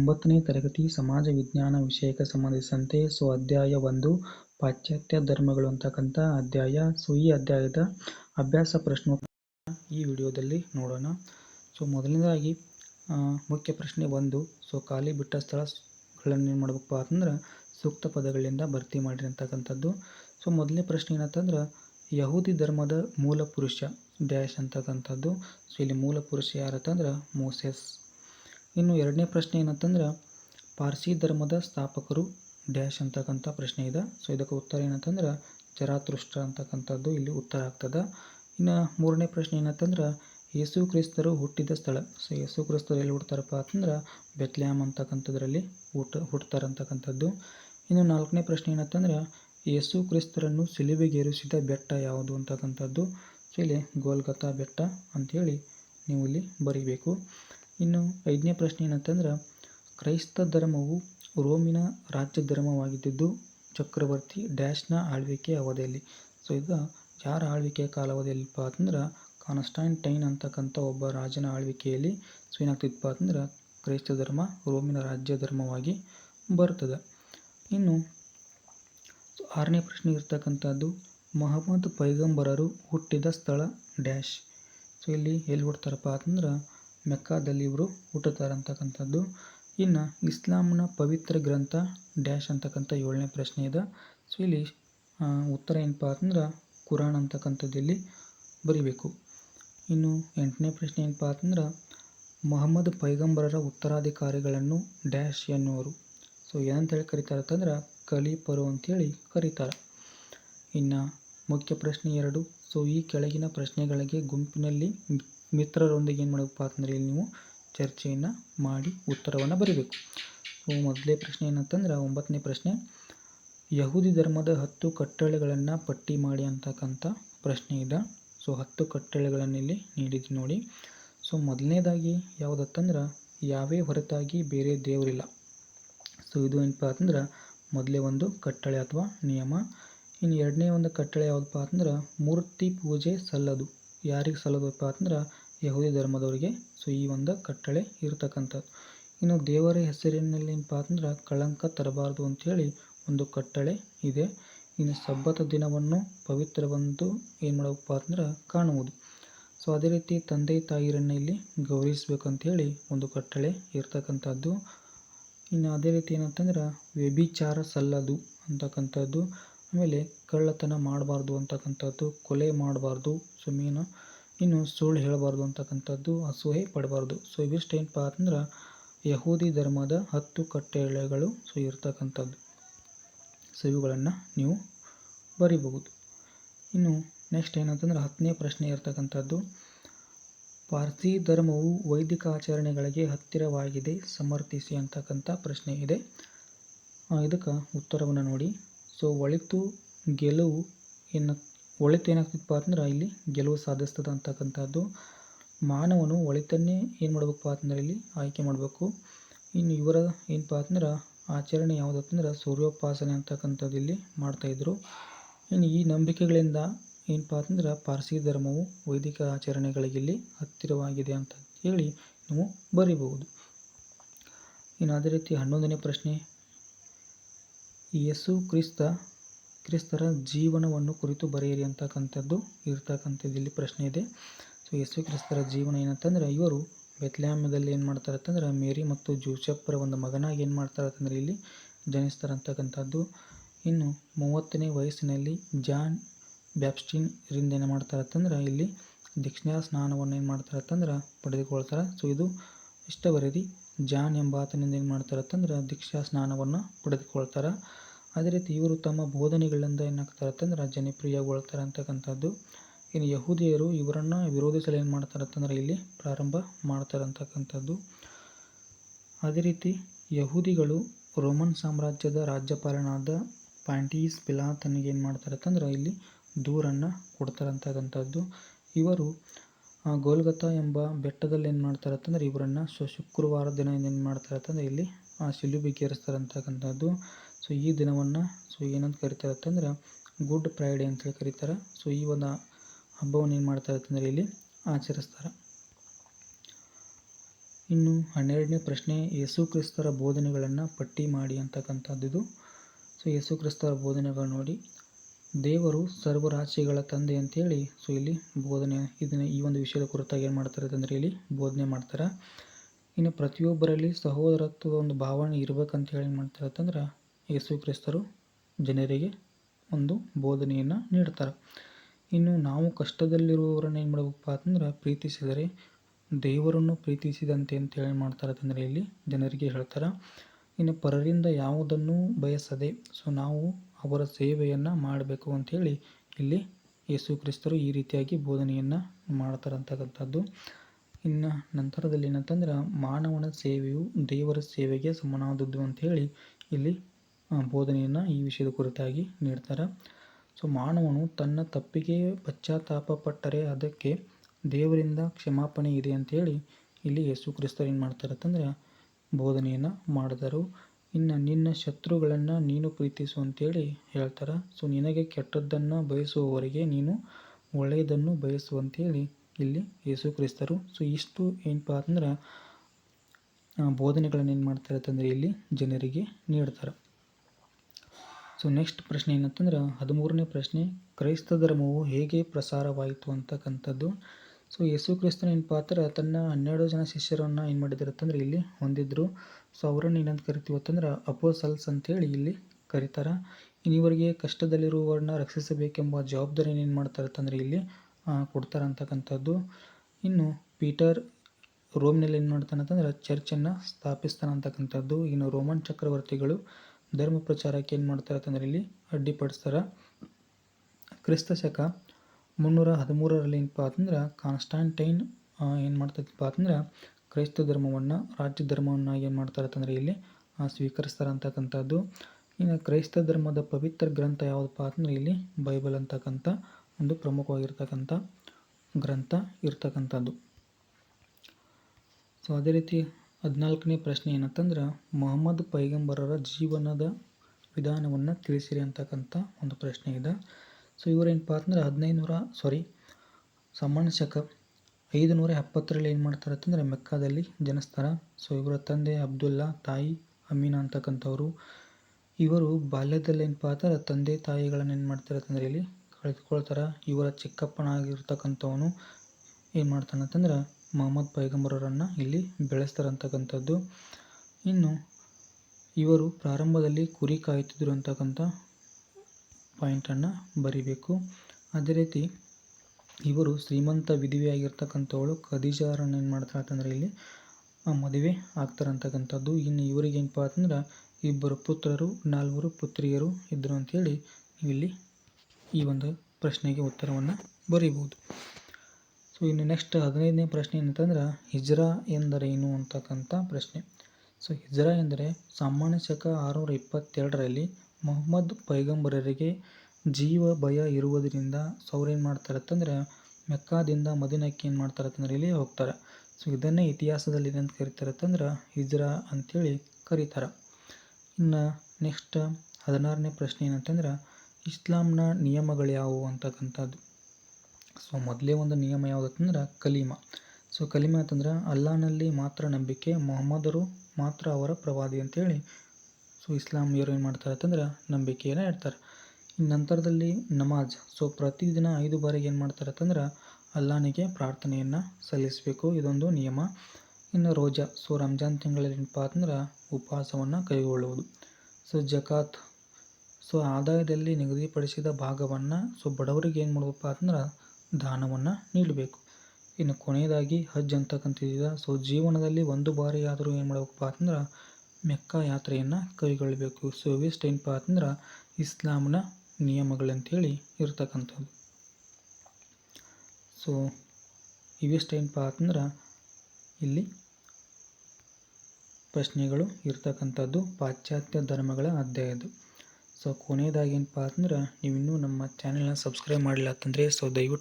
ಒಂಬತ್ತನೇ ತರಗತಿ ಸಮಾಜ ವಿಜ್ಞಾನ ವಿಷಯಕ್ಕೆ ಸಂಬಂಧಿಸಿದಂತೆ ಸೊ ಅಧ್ಯಾಯ ಒಂದು, ಪಾಶ್ಚಾತ್ಯ ಧರ್ಮಗಳು ಅಂತಕ್ಕಂಥ ಅಧ್ಯಾಯ. ಸೊ, ಈ ಅಧ್ಯಾಯದ ಅಭ್ಯಾಸ ಪ್ರಶ್ನೋತ್ತರ ಈ ವಿಡಿಯೋದಲ್ಲಿ ನೋಡೋಣ. ಸೊ, ಮೊದಲನೇದಾಗಿ ಮುಖ್ಯ ಪ್ರಶ್ನೆ ಒಂದು, ಸೊ, ಖಾಲಿ ಬಿಟ್ಟ ಸ್ಥಳಗಳನ್ನು ಏನು ಮಾಡ್ಬೇಕಪ್ಪ ಅಂತಂದ್ರೆ, ಸೂಕ್ತ ಪದಗಳಿಂದ ಭರ್ತಿ ಮಾಡಿರಂತಕ್ಕಂಥದ್ದು. ಸೊ, ಮೊದಲನೇ ಪ್ರಶ್ನೆ ಏನಂತಂದ್ರೆ, ಯಹೂದಿ ಧರ್ಮದ ಮೂಲ ಪುರುಷ ಡ್ಯಾಶ್ ಅಂತಕ್ಕಂಥದ್ದು. ಸೊ, ಇಲ್ಲಿ ಮೂಲ ಪುರುಷ ಯಾರತ್ತಂದ್ರೆ, ಮೋಸೆಸ್. ಇನ್ನು ಎರಡನೇ ಪ್ರಶ್ನೆ ಏನಂತಂದ್ರೆ, ಪಾರ್ಸಿ ಧರ್ಮದ ಸ್ಥಾಪಕರು ಡ್ಯಾಶ್ ಅಂತಕ್ಕಂಥ ಪ್ರಶ್ನೆ ಇದೆ. ಸೊ ಇದಕ್ಕೆ ಉತ್ತರ ಏನಂತಂದ್ರೆ, ಜರಾತೃಷ್ಟ ಅಂತಕ್ಕಂಥದ್ದು ಇಲ್ಲಿ ಉತ್ತರ ಆಗ್ತದೆ. ಇನ್ನು ಮೂರನೇ ಪ್ರಶ್ನೆ ಏನಂತಂದ್ರೆ, ಯೇಸು ಕ್ರಿಸ್ತರು ಹುಟ್ಟಿದ ಸ್ಥಳ. ಸೊ ಯೇಸು ಕ್ರಿಸ್ತರು ಎಲ್ಲಿ ಹುಡ್ತಾರಪ್ಪ ಅಂತಂದ್ರೆ ಬೆತ್ಲ್ಯಾಮ್ ಅಂತಕ್ಕಂಥದ್ರಲ್ಲಿ ಹುಟ್ಟ ಹುಟ್ತಾರೆ ಅಂತಕ್ಕಂಥದ್ದು. ಇನ್ನು ನಾಲ್ಕನೇ ಪ್ರಶ್ನೆ ಏನಂತಂದ್ರೆ, ಯೇಸು ಕ್ರಿಸ್ತರನ್ನು ಸಿಲುಬೆಗೇರಿಸಿದ ಬೆಟ್ಟ ಯಾವುದು ಅಂತಕ್ಕಂಥದ್ದು. ಸೊ ಇಲ್ಲಿ ಗೋಲ್ಗತಾ ಬೆಟ್ಟ ಅಂಥೇಳಿ ನೀವು ಇಲ್ಲಿ ಬರೀಬೇಕು. ಇನ್ನು ಐದನೇ ಪ್ರಶ್ನೆ ಏನಂತಂದ್ರೆ, ಕ್ರೈಸ್ತ ಧರ್ಮವು ರೋಮಿನ ರಾಜ್ಯ ಧರ್ಮವಾಗಿದ್ದಿದ್ದು ಚಕ್ರವರ್ತಿ ಡ್ಯಾಶ್ನ ಆಳ್ವಿಕೆ ಅವಧಿಯಲ್ಲಿ. ಸೊ ಇದು ಯಾರ ಆಳ್ವಿಕೆಯ ಕಾಲಾವಧಿಯಲ್ಲಿಪ್ಪ ಅಂತಂದ್ರೆ, ಕಾನ್ಸ್ಟಾಂಟೈನ್ ಅಂತಕ್ಕಂಥ ಒಬ್ಬ ರಾಜನ ಆಳ್ವಿಕೆಯಲ್ಲಿ ಸೊ ಏನಾಗ್ತಿತ್ತಪ್ಪ ಅಂತಂದ್ರೆ, ಕ್ರೈಸ್ತ ಧರ್ಮ ರೋಮಿನ ರಾಜ್ಯ ಧರ್ಮವಾಗಿ ಬರ್ತದೆ. ಇನ್ನು ಆರನೇ ಪ್ರಶ್ನೆ ಇರ್ತಕ್ಕಂಥದ್ದು, ಮಹಮ್ಮದ್ ಪೈಗಂಬರರು ಹುಟ್ಟಿದ ಸ್ಥಳ ಡ್ಯಾಶ್. ಸೊ ಇಲ್ಲಿ ಎಲ್ಲಿ ಹುಡ್ತಾರಪ್ಪ ಅಂತಂದ್ರೆ ಮೆಕ್ಕಾದಲ್ಲಿ ಇವರು ಹುಟ್ಟುತ್ತಾರೆ ಅಂತಕ್ಕಂಥದ್ದು. ಇನ್ನು ಇಸ್ಲಾಂನ ಪವಿತ್ರ ಗ್ರಂಥ ಡ್ಯಾಶ್ ಅಂತಕ್ಕಂಥ ಏಳನೇ ಪ್ರಶ್ನೆ ಇದೆ. ಸೊ ಇಲ್ಲಿ ಉತ್ತರ ಏನಪ್ಪ ಅಂತಂದ್ರೆ ಕುರಾನ್ ಅಂತಕ್ಕಂಥದ್ದು ಇಲ್ಲಿ ಬರಿಬೇಕು. ಇನ್ನು ಎಂಟನೇ ಪ್ರಶ್ನೆ ಏನಪ್ಪ ಅಂತಂದ್ರೆ ಮೊಹಮ್ಮದ್ ಪೈಗಂಬರರ ಉತ್ತರಾಧಿಕಾರಿಗಳನ್ನು ಡ್ಯಾಶ್ ಎನ್ನುವರು. ಸೊ ಏನಂತೇಳಿ ಕರೀತಾರೆ ಅಂತಂದ್ರೆ ಕಲೀಪರು ಅಂತೇಳಿ ಕರೀತಾರೆ. ಇನ್ನು ಮುಖ್ಯ ಪ್ರಶ್ನೆ ಎರಡು. ಸೊ ಈ ಕೆಳಗಿನ ಪ್ರಶ್ನೆಗಳಿಗೆ ಗುಂಪಿನಲ್ಲಿ ಮಿತ್ರರೊಂದಿಗೆ ಏನು ಮಾಡಬೇಕಪ್ಪ ಅಂತಂದ್ರೆ ಇಲ್ಲಿ ನೀವು ಚರ್ಚೆಯನ್ನು ಮಾಡಿ ಉತ್ತರವನ್ನು ಬರೀಬೇಕು. ಸೊ ಮೊದಲೇ ಪ್ರಶ್ನೆ ಏನಂತಂದ್ರೆ, ಒಂಬತ್ತನೇ ಪ್ರಶ್ನೆ, ಯಹೂದಿ ಧರ್ಮದ ಹತ್ತು ಕಟ್ಟಳೆಗಳನ್ನು ಪಟ್ಟಿ ಮಾಡಿ ಅಂತಕ್ಕಂಥ ಪ್ರಶ್ನೆ ಇದೆ. ಸೊ ಹತ್ತು ಕಟ್ಟಳೆಗಳನ್ನು ಇಲ್ಲಿ ನೀಡಿದ್ದು ನೋಡಿ. ಸೊ ಮೊದಲನೇದಾಗಿ ಯಾವುದತ್ತಂದ್ರೆ, ಯಾವೇ ಹೊರತಾಗಿ ಬೇರೆ ದೇವರಿಲ್ಲ. ಸೊ ಇದು ಏನಪ್ಪ ಅಂತಂದ್ರೆ, ಮೊದಲೇ ಒಂದು ಕಟ್ಟಳೆ ಅಥವಾ ನಿಯಮ. ಇನ್ನು ಎರಡನೇ ಒಂದು ಕಟ್ಟಳೆ ಯಾವುದಪ್ಪ ಅಂತಂದ್ರೆ, ಮೂರ್ತಿ ಪೂಜೆ ಸಲ್ಲದು. ಯಾರಿಗೆ ಸಲ್ಲದಪ್ಪ ಅಂತಂದ್ರೆ ಯಹೂದಿ ಧರ್ಮದವರಿಗೆ ಸೊ ಈ ಒಂದು ಕಟ್ಟಳೆ ಇರತಕ್ಕಂಥದ್ದು ಇನ್ನು ದೇವರ ಹೆಸರಿನಲ್ಲಿ ಏನಪ್ಪ ಅಂದ್ರೆ ಕಳಂಕ ತರಬಾರ್ದು ಅಂತೇಳಿ ಒಂದು ಕಟ್ಟಳೆ ಇದೆ. ಇನ್ನು ಸಬ್ಬತ ದಿನವನ್ನು ಪವಿತ್ರವೆಂದು ಏನು ಮಾಡಬೇಕಪ್ಪ ಅಂದ್ರೆ ಕಾಣುವುದು. ಸೊ ಅದೇ ರೀತಿ ತಂದೆ ತಾಯಿರನ್ನು ಇಲ್ಲಿ ಗೌರವಿಸ್ಬೇಕಂತೇಳಿ ಒಂದು ಕಟ್ಟಳೆ ಇರತಕ್ಕಂಥದ್ದು. ಇನ್ನು ಅದೇ ರೀತಿ ಏನಂತಂದ್ರೆ ವ್ಯಭಿಚಾರ ಸಲ್ಲದು ಅಂತಕ್ಕಂಥದ್ದು. ಆಮೇಲೆ ಕಳ್ಳತನ ಮಾಡಬಾರ್ದು ಅಂತಕ್ಕಂಥದ್ದು, ಕೊಲೆ ಮಾಡಬಾರ್ದು ಸೊ ಮೀನು ಇನ್ನು ಸುಳ್ಳು ಹೇಳಬಾರ್ದು ಅಂತಕ್ಕಂಥದ್ದು ಅಸೂಹೆ ಪಡಬಾರ್ದು. ಸೊ ಇವಿಷ್ಟು ಏನಪ್ಪ ಅಂತಂದ್ರೆ ಯಹೂದಿ ಧರ್ಮದ ಹತ್ತು ಕಟ್ಟೆಳೆಗಳು. ಸೊ ಇರ್ತಕ್ಕಂಥದ್ದು. ಸೊ ಇವುಗಳನ್ನು ನೀವು ಬರಿಬಹುದು. ಇನ್ನು ನೆಕ್ಸ್ಟ್ ಏನಂತಂದ್ರೆ ಹತ್ತನೇ ಪ್ರಶ್ನೆ ಇರ್ತಕ್ಕಂಥದ್ದು, ಪಾರ್ಸಿ ಧರ್ಮವು ವೈದಿಕ ಆಚರಣೆಗಳಿಗೆ ಹತ್ತಿರವಾಗಿದೆ, ಸಮರ್ಥಿಸಿ ಅಂತಕ್ಕಂಥ ಪ್ರಶ್ನೆ ಇದೆ. ಇದಕ್ಕೆ ಉತ್ತರವನ್ನು ನೋಡಿ. ಸೊ ಒಳಿತು ಗೆಲುವು ಏನು ಒಳಿತು ಏನಾಗ್ತಿತ್ತಪ್ಪ ಅಂದ್ರೆ ಇಲ್ಲಿ ಗೆಲುವು ಸಾಧಿಸ್ತದ ಅಂತಕ್ಕಂಥದ್ದು ಮಾನವನು ಒಳಿತನ್ನೇ ಏನು ಮಾಡ್ಬೇಕಪ್ಪ ಅಂತಂದ್ರೆ ಇಲ್ಲಿ ಆಯ್ಕೆ ಮಾಡಬೇಕು. ಇನ್ನು ಇವರ ಏನಪ್ಪ ಅಂತಂದ್ರೆ ಆಚರಣೆ ಯಾವುದಂತಂದ್ರೆ ಸೂರ್ಯೋಪಾಸನೆ ಅಂತಕ್ಕಂಥದ್ದು ಇಲ್ಲಿ ಮಾಡ್ತಾಯಿದ್ರು ಇನ್ನು ಈ ನಂಬಿಕೆಗಳಿಂದ ಏನಪ್ಪ ಅಂತಂದ್ರೆ ಪಾರ್ಸಿ ಧರ್ಮವು ವೈದಿಕ ಆಚರಣೆಗಳಿಗಿಲ್ಲಿ ಹತ್ತಿರವಾಗಿದೆ ಅಂತ ಹೇಳಿ ನೀವು ಬರೀಬಹುದು. ಇನ್ನು ಅದೇ ರೀತಿ ಹನ್ನೊಂದನೇ ಪ್ರಶ್ನೆ, ಯೇಸು ಕ್ರಿಸ್ತ ಕ್ರಿಸ್ತರ ಜೀವನವನ್ನು ಕುರಿತು ಬರೆಯಿರಿ ಅಂತಕ್ಕಂಥದ್ದು ಇರ್ತಕ್ಕಂಥದ್ದು ಇಲ್ಲಿ ಪ್ರಶ್ನೆ ಇದೆ. ಸೊ ಯೇಸು ಕ್ರಿಸ್ತರ ಜೀವನ ಏನಂತಂದ್ರೆ ಇವರು ಬೆತ್ಲ್ಯಾಮದಲ್ಲಿ ಏನು ಮಾಡ್ತಾರೆ ಅಂತಂದ್ರೆ ಮೇರಿ ಮತ್ತು ಜೋಸೆಫರ ಒಂದು ಮಗನಾಗಿ ಏನು ಮಾಡ್ತಾರೆ ಅಂತಂದ್ರೆ ಇಲ್ಲಿ ಜನಿಸ್ತಾರೆ ಅಂತಕ್ಕಂಥದ್ದು. ಇನ್ನು ಮೂವತ್ತನೇ ವಯಸ್ಸಿನಲ್ಲಿ ಜಾನ್ ಬ್ಯಾಪ್ಸ್ಟಿನ್ ಇದರಿಂದ ಏನು ಮಾಡ್ತಾರೆ ಅಂತಂದ್ರೆ ಇಲ್ಲಿ ದಕ್ಷಿಣ ಸ್ನಾನವನ್ನು ಏನು ಮಾಡ್ತಾರೆ ಅಂತಂದ್ರೆ ಪಡೆದುಕೊಳ್ತಾರೆ. ಸೊ ಇದು ಇಷ್ಟ ವರದಿ ಜಾನ್ ಎಂಬಾತನಿಂದ ಏನು ಮಾಡ್ತಾರೆ ಅಂತಂದ್ರೆ ದೀಕ್ಷಾ ಸ್ನಾನವನ್ನು ಪಡೆದುಕೊಳ್ತಾರೆ. ಅದೇ ರೀತಿ ಇವರು ತಮ್ಮ ಬೋಧನೆಗಳಿಂದ ಏನಾಗ್ತಾರೆ ಅಂತಂದ್ರೆ ಜನಪ್ರಿಯಗೊಳ್ತಾರೆ ಅಂತಕ್ಕಂಥದ್ದು ಇನ್ನು ಯಹೂದಿಯರು ಇವರನ್ನು ವಿರೋಧಿಸಲು ಏನು ಮಾಡ್ತಾರೆ ಅಂತಂದ್ರೆ ಇಲ್ಲಿ ಪ್ರಾರಂಭ ಮಾಡ್ತಾರೆ ಅಂತಕ್ಕಂಥದ್ದು ಅದೇ ರೀತಿ ಯಹೂದಿಗಳು ರೋಮನ್ ಸಾಮ್ರಾಜ್ಯದ ರಾಜ್ಯಪಾಲನಾದ ಪ್ಯಾಂಟೀಸ್ ಪಿಲಾತನಿಗೆ ಏನು ಮಾಡ್ತಾರೆ ಅಂತಂದ್ರೆ ಇಲ್ಲಿ ದೂರನ್ನು ಕೊಡ್ತಾರೆ ಅಂತಕ್ಕಂಥದ್ದು ಇವರು ಗೋಲ್ಗತ ಎಂಬ ಬೆಟ್ಟದಲ್ಲಿ ಏನು ಮಾಡ್ತಾರೆ ಅಂತಂದ್ರೆ ಇವರನ್ನು ಶುಕ್ರವಾರ ದಿನ ಏನು ಮಾಡ್ತಾರೆ ಅಂತಂದ್ರೆ ಇಲ್ಲಿ ಶಿಲುಬೆಗೇರಿಸ್ತಾರೆ ಅಂತಕ್ಕಂಥದ್ದು ಸೊ ಈ ದಿನವನ್ನು ಸೊ ಏನಂತ ಕರಿತಾರೆ ಅಂತಂದ್ರೆ ಗುಡ್ ಫ್ರೈಡೆ ಅಂತೇಳಿ ಕರೀತಾರೆ. ಸೊ ಈ ಒಂದು ಹಬ್ಬವನ್ನು ಏನು ಮಾಡ್ತಾರೆ ಅಂತಂದರೆ ಇಲ್ಲಿ ಆಚರಿಸ್ತಾರೆ. ಇನ್ನು ಹನ್ನೆರಡನೇ ಪ್ರಶ್ನೆ, ಯೇಸು ಕ್ರಿಸ್ತರ ಬೋಧನೆಗಳನ್ನು ಪಟ್ಟಿ ಮಾಡಿ ಅಂತಕ್ಕಂಥದ್ದು ಸೊ ಯೇಸು ಕ್ರಿಸ್ತರ ಬೋಧನೆಗಳು ನೋಡಿ, ದೇವರು ಸರ್ವರಾಶಿಗಳ ತಂದೆ ಅಂತೇಳಿ ಸೊ ಇಲ್ಲಿ ಬೋಧನೆ, ಇದನ್ನ ಈ ಒಂದು ವಿಷಯದ ಕುರಿತಾಗಿ ಏನು ಮಾಡ್ತಾರೆ ಅಂತಂದರೆ ಇಲ್ಲಿ ಬೋಧನೆ ಮಾಡ್ತಾರೆ. ಇನ್ನು ಪ್ರತಿಯೊಬ್ಬರಲ್ಲಿ ಸಹೋದರತ್ವದ ಒಂದು ಭಾವನೆ ಇರಬೇಕಂತ ಹೇಳಿ ಏನು ಮಾಡ್ತಾರೆ ಅಂತಂದ್ರೆ ಯೇಸು ಕ್ರಿಸ್ತರು ಜನರಿಗೆ ಒಂದು ಬೋಧನೆಯನ್ನು ನೀಡ್ತಾರೆ ಇನ್ನು ನಾವು ಕಷ್ಟದಲ್ಲಿರುವವರನ್ನು ಏನು ಮಾಡಬೇಕಪ್ಪ ಅಂತಂದ್ರೆ ಪ್ರೀತಿಸಿದರೆ, ದೇವರನ್ನು ಪ್ರೀತಿಸಿದಂತೆ ಅಂತ ಹೇಳಿ ಮಾಡ್ತಾರೆ ಅಂತಂದರೆ ಇಲ್ಲಿ ಜನರಿಗೆ ಹೇಳ್ತಾರೆ. ಇನ್ನು ಪರರಿಂದ ಯಾವುದನ್ನು ಬಯಸದೆ, ಸೊ ನಾವು ಅವರ ಸೇವೆಯನ್ನು ಮಾಡಬೇಕು ಅಂಥೇಳಿ ಇಲ್ಲಿ ಯೇಸು ಕ್ರಿಸ್ತರು ಈ ರೀತಿಯಾಗಿ ಬೋಧನೆಯನ್ನು ಮಾಡ್ತಾರಂತಕ್ಕಂಥದ್ದು. ಇನ್ನು ನಂತರದಲ್ಲಿ ಏನಂತಂದ್ರೆ ಮಾನವನ ಸೇವೆಯು ದೇವರ ಸೇವೆಗೆ ಸಮನಾದದ್ದು ಅಂಥೇಳಿ ಇಲ್ಲಿ ಬೋಧನೆಯನ್ನು ಈ ವಿಷಯದ ಕುರಿತಾಗಿ ನೀಡ್ತಾರೆ. ಸೊ ಮಾನವನು ತನ್ನ ತಪ್ಪಿಗೆ ಪಶ್ಚಾತ್ತಾಪ ಪಟ್ಟರೆ ಅದಕ್ಕೆ ದೇವರಿಂದ ಕ್ಷಮಾಪಣೆ ಇದೆ ಅಂತೇಳಿ ಇಲ್ಲಿ ಯೇಸು ಕ್ರಿಸ್ತರು ಏನು ಮಾಡ್ತಾರೆ ಅಂತಂದರೆ ಬೋಧನೆಯನ್ನು ಮಾಡಿದರು. ಇನ್ನು ನಿನ್ನ ಶತ್ರುಗಳನ್ನು ನೀನು ಪ್ರೀತಿಸು ಅಂತೇಳಿ ಹೇಳ್ತಾರೆ. ಸೊ ನಿನಗೆ ಕೆಟ್ಟದ್ದನ್ನು ಬಯಸುವವರಿಗೆ ನೀನು ಒಳ್ಳೆಯದನ್ನು ಬಯಸು ಅಂತೇಳಿ ಇಲ್ಲಿ ಯೇಸು ಕ್ರಿಸ್ತರು. ಸೊ ಇಷ್ಟು ಏನಪ್ಪ ಅಂದ್ರೆ ಬೋಧನೆಗಳನ್ನು ಏನು ಮಾಡ್ತಾರೆ ಅಂತಂದರೆ ಇಲ್ಲಿ ಜನರಿಗೆ ನೀಡ್ತಾರೆ. ಸೊ ನೆಕ್ಸ್ಟ್ ಪ್ರಶ್ನೆ ಏನಂತಂದ್ರೆ, ಹದಿಮೂರನೇ ಪ್ರಶ್ನೆ, ಕ್ರೈಸ್ತ ಧರ್ಮವು ಹೇಗೆ ಪ್ರಸಾರವಾಯಿತು ಅಂತಕ್ಕಂಥದ್ದು. ಸೊ ಯೇಸು ಕ್ರಿಸ್ತನ ಏನು ಪಾತ್ರ ತನ್ನ ಹನ್ನೆರಡು ಜನ ಶಿಷ್ಯರನ್ನು ಏನು ಮಾಡಿದ್ರು ಅಂತಂದ್ರೆ ಇಲ್ಲಿ ಹೊಂದಿದ್ರು. ಸೊ ಅವರನ್ನು ಏನಂತ ಕರಿತೀವಿ ಅಂತಂದ್ರೆ, ಅಪೋಸಲ್ಸ್ ಅಂತೇಳಿ ಇಲ್ಲಿ ಕರೀತಾರೆ. ಇನ್ನಿವರಿಗೆ ಕಷ್ಟದಲ್ಲಿರುವವರನ್ನ ರಕ್ಷಿಸಬೇಕೆಂಬ ಜವಾಬ್ದಾರಿ ಏನು ಮಾಡ್ತಾರೆ ಅಂತಂದರೆ ಇಲ್ಲಿ ಕೊಡ್ತಾರೆ ಅಂತಕ್ಕಂಥದ್ದು. ಇನ್ನು ಪೀಟರ್ ರೋಮ್ನಲ್ಲಿ ಏನು ಮಾಡ್ತಾನೆ ಅಂತಂದ್ರೆ ಚರ್ಚನ್ನು ಸ್ಥಾಪಿಸ್ತಾನೆ ಅಂತಕ್ಕಂಥದ್ದು. ಇನ್ನು ರೋಮನ್ ಚಕ್ರವರ್ತಿಗಳು ಧರ್ಮ ಪ್ರಚಾರಕ್ಕೆ ಏನು ಮಾಡ್ತಾರೆ ಅಂತಂದ್ರೆ ಇಲ್ಲಿ ಅಡ್ಡಿಪಡಿಸ್ತಾರೆ. ಕ್ರಿಸ್ತ ಶಕ ಮುನ್ನೂರ ಹದಿಮೂರರಲ್ಲಿ ಏನಪ್ಪ ಅಂತಂದ್ರೆ ಕಾನ್ಸ್ಟಾಂಟೈನ್ ಏನು ಮಾಡ್ತೈತಪ್ಪ ಅಂತಂದ್ರೆ ಕ್ರೈಸ್ತ ಧರ್ಮವನ್ನು, ರಾಜ್ಯ ಧರ್ಮವನ್ನಾಗಿ ಏನು ಮಾಡ್ತಾರೆ ಅಂತಂದರೆ ಇಲ್ಲಿ ಸ್ವೀಕರಿಸ್ತಾರೆ ಅಂತಕ್ಕಂಥದ್ದು. ಇನ್ನು ಕ್ರೈಸ್ತ ಧರ್ಮದ ಪವಿತ್ರ ಗ್ರಂಥ ಯಾವುದಪ್ಪ ಅಂತಂದರೆ ಇಲ್ಲಿ ಬೈಬಲ್ ಅಂತಕ್ಕಂಥ ಒಂದು ಪ್ರಮುಖವಾಗಿರ್ತಕ್ಕಂಥ ಗ್ರಂಥ ಇರ್ತಕ್ಕಂಥದ್ದು. ಸೊ ಅದೇ ರೀತಿ ಹದಿನಾಲ್ಕನೇ ಪ್ರಶ್ನೆ ಏನಂತಂದ್ರೆ, ಮೊಹಮ್ಮದ್ ಪೈಗಂಬರರ ಜೀವನದ ವಿಧಾನವನ್ನು ತಿಳಿಸಿರಿ ಅಂತಕ್ಕಂಥ ಒಂದು ಪ್ರಶ್ನೆ ಇದೆ. ಸೊ ಇವರೇನಪ್ಪ ಅಂತಂದ್ರೆ ಹದಿನೈದುನೂರ ಸಾರಿ ಸಾಮಾನ್ಯ ಶಕ ಐದು ನೂರ ಎಪ್ಪತ್ತರಲ್ಲಿ ಏನು ಮಾಡ್ತಾರೆ ಅಂತಂದರೆ, ಮೆಕ್ಕಾದಲ್ಲಿ ಜನಿಸ್ತಾರೆ. ಸೊ ಇವರ ತಂದೆ ಅಬ್ದುಲ್ಲಾ ತಾಯಿ ಅಮೀನಾ ಅಂತಕ್ಕಂಥವ್ರು. ಇವರು ಬಾಲ್ಯದಲ್ಲಿ ಏನಪ್ಪ ಅಂದ್ರೆ ತಂದೆ ತಾಯಿಗಳನ್ನು ಏನು ಮಾಡ್ತಾರೆ ಅಂತಂದರೆ, ಇಲ್ಲಿ ಕಳೆದುಕೊಳ್ತಾರೆ. ಇವರ ಚಿಕ್ಕಪ್ಪನಾಗಿರ್ತಕ್ಕಂಥವನು ಏನು ಮಾಡ್ತಾನೆ ಅಂತಂದ್ರೆ ಮೊಹಮ್ಮದ್ ಪೈಗಂಬರರನ್ನು ಇಲ್ಲಿ ಬೆಳೆಸ್ತಾರಂತಕ್ಕಂಥದ್ದು. ಇನ್ನು ಇವರು ಪ್ರಾರಂಭದಲ್ಲಿ ಕುರಿ ಕಾಯುತ್ತಿದ್ದರು ಅಂತಕ್ಕಂಥ ಪಾಯಿಂಟನ್ನು ಬರಿಬೇಕು. ಅದೇ ರೀತಿ ಇವರು ಶ್ರೀಮಂತ ವಿಧವೆಯಾಗಿರ್ತಕ್ಕಂಥವಳು ಖದೀಜಾರನ್ನು ಏನು ಮಾಡ್ತಾರೆ ಅಂತಂದರೆ ಇಲ್ಲಿ ಮದುವೆ ಆಗ್ತಾರಂತಕ್ಕಂಥದ್ದು. ಇನ್ನು ಇವರಿಗೆ ಏನಪ್ಪ ಅಂತಂದ್ರೆ ಇಬ್ಬರು ಪುತ್ರರು, ನಾಲ್ವರು ಪುತ್ರಿಯರು ಇದ್ದರು ನೀವು ಇಲ್ಲಿ ಈ ಒಂದು ಪ್ರಶ್ನೆಗೆ ಉತ್ತರವನ್ನು ಬರೀಬೋದು ಸೊ ಇನ್ನು ನೆಕ್ಸ್ಟ್ ಹದಿನೈದನೇ ಪ್ರಶ್ನೆ ಏನಂತಂದ್ರೆ, ಹಿಜ್ರಾ ಎಂದರೇನು ಅಂತಕ್ಕಂಥ ಪ್ರಶ್ನೆ. ಸೊ ಹಿಜ್ರಾ ಎಂದರೆ ಸಾಮಾನ್ಯ ಶಕ ಆರುನೂರ ಇಪ್ಪತ್ತೆರಡರಲ್ಲಿ ಮೊಹಮ್ಮದ್ ಪೈಗಂಬರರಿಗೆ ಜೀವ ಭಯ ಇರುವುದರಿಂದ ಸೌರೇನು ಮಾಡ್ತಾರೆ ಅಂತಂದ್ರೆ, ಮೆಕ್ಕಾದಿಂದ ಮದಿನಕ್ಕೆ ಏನು ಮಾಡ್ತಾರೆ ಅಂತಂದ್ರೆ ಇಲ್ಲಿ ಹೋಗ್ತಾರೆ. ಸೊ ಇದನ್ನೇ ಇತಿಹಾಸದಲ್ಲಿ ಏನಂತ ಕರೀತಾರೆ ಅಂತಂದ್ರೆ, ಹಿಜ್ರಾ ಅಂಥೇಳಿ ಕರೀತಾರೆ. ಇನ್ನು ನೆಕ್ಸ್ಟ್ ಹದಿನಾರನೇ ಪ್ರಶ್ನೆ ಏನಂತಂದ್ರೆ, ಇಸ್ಲಾಂನ ನಿಯಮಗಳು ಯಾವುವು ಅಂತಕ್ಕಂಥದ್ದು. ಸೊ ಮೊದಲೇ ಒಂದು ನಿಯಮ ಯಾವುದಂತಂದ್ರೆ ಕಲೀಮ. ಸೊ ಕಲಿಮಾ ಅಂತಂದ್ರೆ ಅಲ್ಲಾನಲ್ಲಿ ಮಾತ್ರ ನಂಬಿಕೆ, ಮೊಹಮ್ಮದರು ಮಾತ್ರ ಅವರ ಪ್ರವಾದಿ ಅಂತೇಳಿ. ಸೊ ಇಸ್ಲಾಮಿಯರು ಏನು ಮಾಡ್ತಾರೆ ಅಂತಂದ್ರೆ ನಂಬಿಕೆಯನ್ನು ಇಡ್ತಾರೆ. ನಂತರದಲ್ಲಿ ನಮಾಜ್. ಸೊ ಪ್ರತಿದಿನ ಐದು ಬಾರಿಗೆ ಏನು ಮಾಡ್ತಾರೆ ಅಂತಂದ್ರೆ ಅಲ್ಲಾನಿಗೆ ಪ್ರಾರ್ಥನೆಯನ್ನು ಸಲ್ಲಿಸಬೇಕು. ಇದೊಂದು ನಿಯಮ. ಇನ್ನು ರೋಜಾ. ಸೊ ರಂಜಾನ್ ತಿಂಗಳಲ್ಲಿ ಏನಪ್ಪ ಅಂತಂದ್ರೆ ಉಪವಾಸವನ್ನು ಕೈಗೊಳ್ಳುವುದು. ಸೊ ಜಕಾತ್. ಸೊ ಆದಾಯದಲ್ಲಿ ನಿಗದಿಪಡಿಸಿದ ಭಾಗವನ್ನು. ಸೊ ಬಡವರಿಗೆ ಏನು ಮಾಡೋದಪ್ಪ ಅಂತಂದ್ರೆ ದಾನವನ್ನು ನೀಡಬೇಕು. ಇನ್ನು ಕೊನೆಯದಾಗಿ ಹಜ್ ಅಂತಕ್ಕಂಥದ್ದಿದೆ ಸೊ ಜೀವನದಲ್ಲಿ ಒಂದು ಬಾರಿ ಆದರೂ ಏನು ಮಾಡಬೇಕಪ್ಪ ಅಂತಂದ್ರೆ ಮೆಕ್ಕ ಯಾತ್ರೆಯನ್ನು ಕೈಗೊಳ್ಳಬೇಕು. ಸೊ ಇವಿಷ್ಟು ಏನಪ್ಪ ಅಂತಂದ್ರೆ ಇಸ್ಲಾಂನ ನಿಯಮಗಳಂಥೇಳಿ ಇರ್ತಕ್ಕಂಥದ್ದು. ಸೊ ಇವಿಷ್ಟೇನಪ್ಪ ಅಂತಂದ್ರೆ ಇಲ್ಲಿ ಪ್ರಶ್ನೆಗಳು ಇರ್ತಕ್ಕಂಥದ್ದು ಪಾಶ್ಚಾತ್ಯ ಧರ್ಮಗಳ ಅಧ್ಯಾಯದ್ದು. ಸೊ ಕೊನೆಯದಾಗಿ ಏನಪ್ಪ ಅಂತಂದ್ರೆ ನೀವು ನಮ್ಮ ಚಾನೆಲ್ನ ಸಬ್ಸ್ಕ್ರೈಬ್ ಮಾಡಿಲ್ಲ ಅಂತಂದರೆ ಸೊ ದಯವಿಟ್ಟು